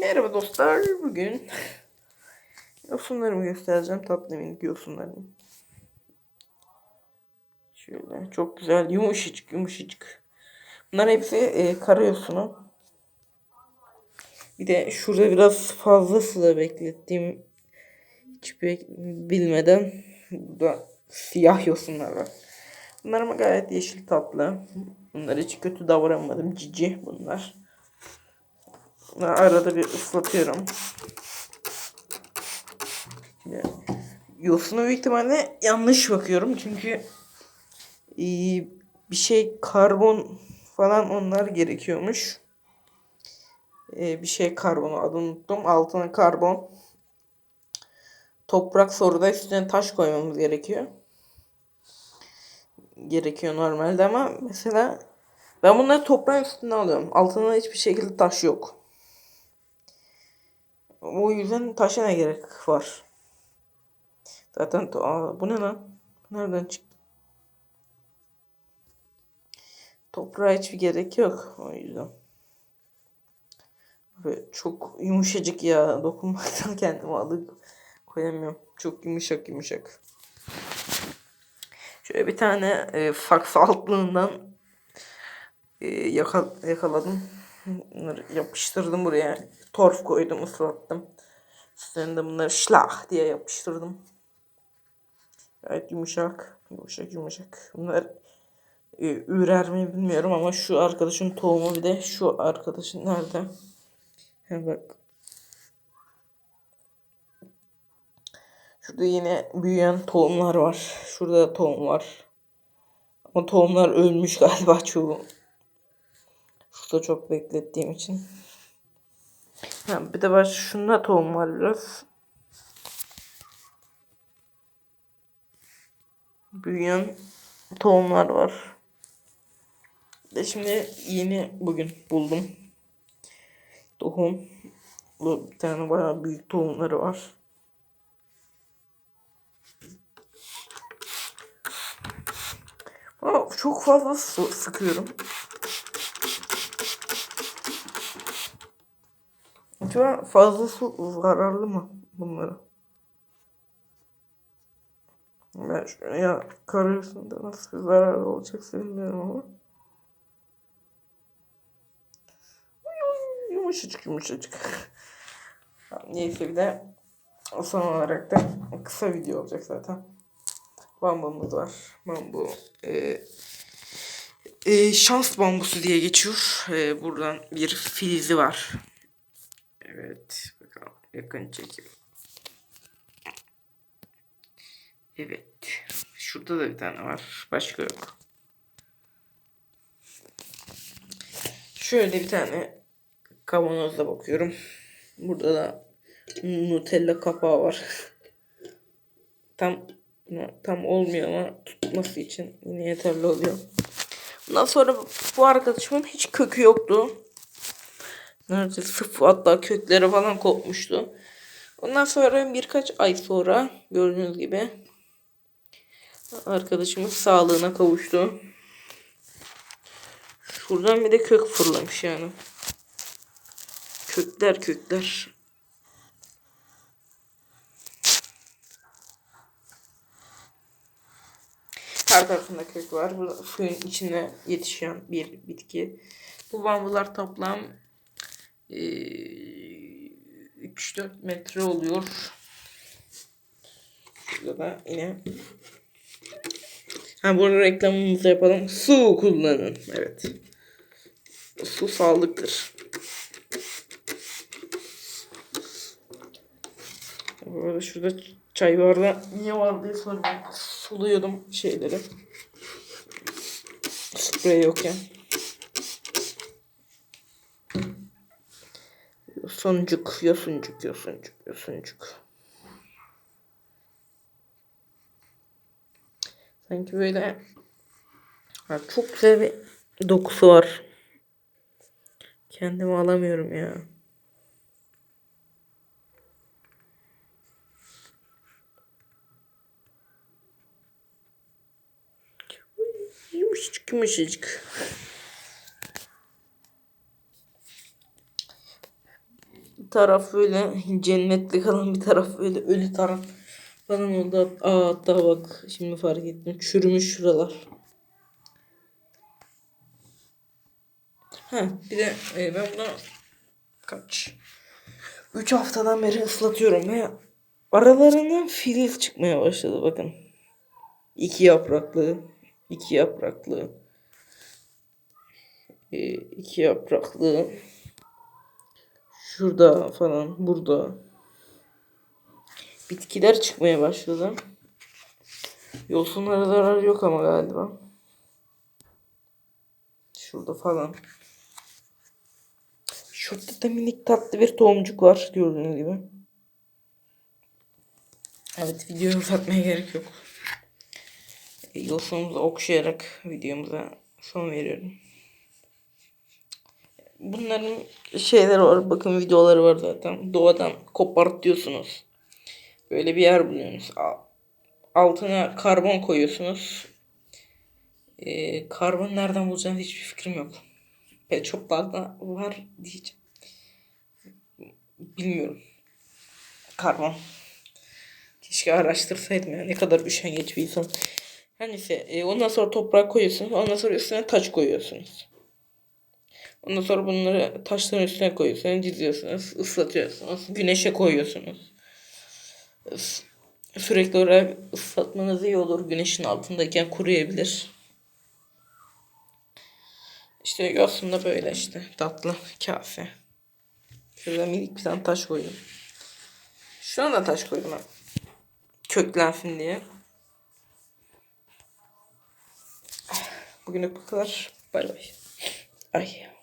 Merhaba dostlar. Bugün yosunlarımı göstereceğim. Tatlı minik yosunlarımı. Şöyle çok güzel yumuşacık yumuşacık. Bunlar hepsi e, kara yosunu. Bir de şurada biraz fazla suda beklettiğim hiç bek- bilmeden burada siyah yosunlar var. Bunlar ama gayet yeşil tatlı. Bunlar hiç kötü davranmadım. Cici bunlar. Arada bir ıslatıyorum. Yosunu büyük ihtimalle yanlış bakıyorum çünkü ee, bir şey karbon falan onlar gerekiyormuş. Ee, bir şey karbonu adını unuttum. Altına karbon. Toprak soruda üstüne taş koymamız gerekiyor. Gerekiyor normalde ama mesela ben bunları toprağın üstüne alıyorum. Altında hiçbir şekilde taş yok. O yüzden taşa ne gerek var? Zaten aa, bu ne lan? Nereden çıktı? Toprağa hiçbir gerek yok. O yüzden. Ve çok yumuşacık ya. Dokunmaktan kendimi alıp koyamıyorum. Çok yumuşak yumuşak. Şöyle bir tane e, saksı altlığından e, yaka, yakaladım. Bunları yapıştırdım buraya. Torf koydum ıslattım. Üstlerine de bunları şlah diye yapıştırdım. Gayet yumuşak. Yumuşak yumuşak. Bunlar e, ürer mi bilmiyorum ama şu arkadaşın tohumu bir de şu arkadaşın nerede? Ha bak. Şurada yine büyüyen tohumlar var. Şurada tohum var. Ama tohumlar ölmüş galiba çoğu. Şurada çok beklettiğim için. Ha, bir de var şunda tohum var biraz. Büyüyen tohumlar var. De şimdi yeni bugün buldum. Tohum. Bir tane bayağı büyük tohumları var. Aa, çok fazla su sıkıyorum. Acaba fazla su zararlı mı bunlara? Ben şuraya karıyorsun da nasıl zararlı olacaksa bilmiyorum ama. Yumuşacık yumuşacık. Neyse bir de son olarak da kısa video olacak zaten. Bambumuz var. Bambu. E, e, şans bambusu diye geçiyor. E, buradan bir filizi var. Evet. Bakalım yakın çekim. Evet. Şurada da bir tane var. Başka yok. Şöyle bir tane kavanozda bakıyorum. Burada da Nutella kapağı var. tam tam olmuyor ama tutması için yine yeterli oluyor. Bundan sonra bu arkadaşımın hiç kökü yoktu. Neredeyse sıfır hatta kökleri falan kopmuştu. Ondan sonra birkaç ay sonra gördüğünüz gibi arkadaşımız sağlığına kavuştu. Şuradan bir de kök fırlamış yani. Kökler kökler. Her tarafında kök var. Bu suyun içinde yetişen bir bitki. Bu bambular toplam 3-4 metre oluyor. Şurada da yine Ha burada reklamımızı yapalım. Su kullanın. Evet. Su sağlıktır. Bu arada şurada çay vardı. Niye var diye soruyorum. Suluyordum şeyleri. Sprey yokken. Yosuncuk, yosuncuk, yosuncuk, yosuncuk. Sanki böyle ha, çok güzel bir dokusu var. Kendimi alamıyorum ya. Yumuşacık yumuşacık. Taraf böyle cennetlik kalan bir taraf böyle ölü taraf falan oldu. Aa hatta bak şimdi fark ettim. Çürümüş şuralar. Ha bir de e, ben bunu kaç 3 haftadan beri ıslatıyorum ve aralarından filiz çıkmaya başladı bakın. İki yapraklı, iki yapraklı, e, iki yapraklı. Şurada falan, burada. Bitkiler çıkmaya başladı. Yosunlara zarar yok ama galiba. Şurada falan. Şurada da minik tatlı bir tohumcuk var gördüğünüz gibi. Evet videoyu uzatmaya gerek yok. E, Yosunumuzu okşayarak videomuza son veriyorum. Bunların şeyleri var. Bakın videoları var zaten. Doğadan kopart diyorsunuz. Böyle bir yer buluyorsunuz. Al- Altına karbon koyuyorsunuz. Ee, karbon nereden bulacağınız hiçbir fikrim yok. Pet shoplarda var diyeceğim. Bilmiyorum. Karbon. Keşke araştırsaydım ya. Ne kadar üşengeç bir insan. Her neyse. e, ondan sonra toprak koyuyorsunuz. Ondan sonra üstüne taş koyuyorsunuz. Ondan sonra bunları taşların üstüne koyuyorsunuz. Diziyorsunuz. ıslatıyorsunuz. Güneşe koyuyorsunuz. Sürekli olarak ıslatmanız iyi olur. Güneşin altındayken kuruyabilir. İşte aslında böyle işte. Tatlı kafe. Şurada minik bir tane taş koydum. Şuna da taş koydum. Köklensin diye. Bugünlük bu kadar. Bay bay. Ay.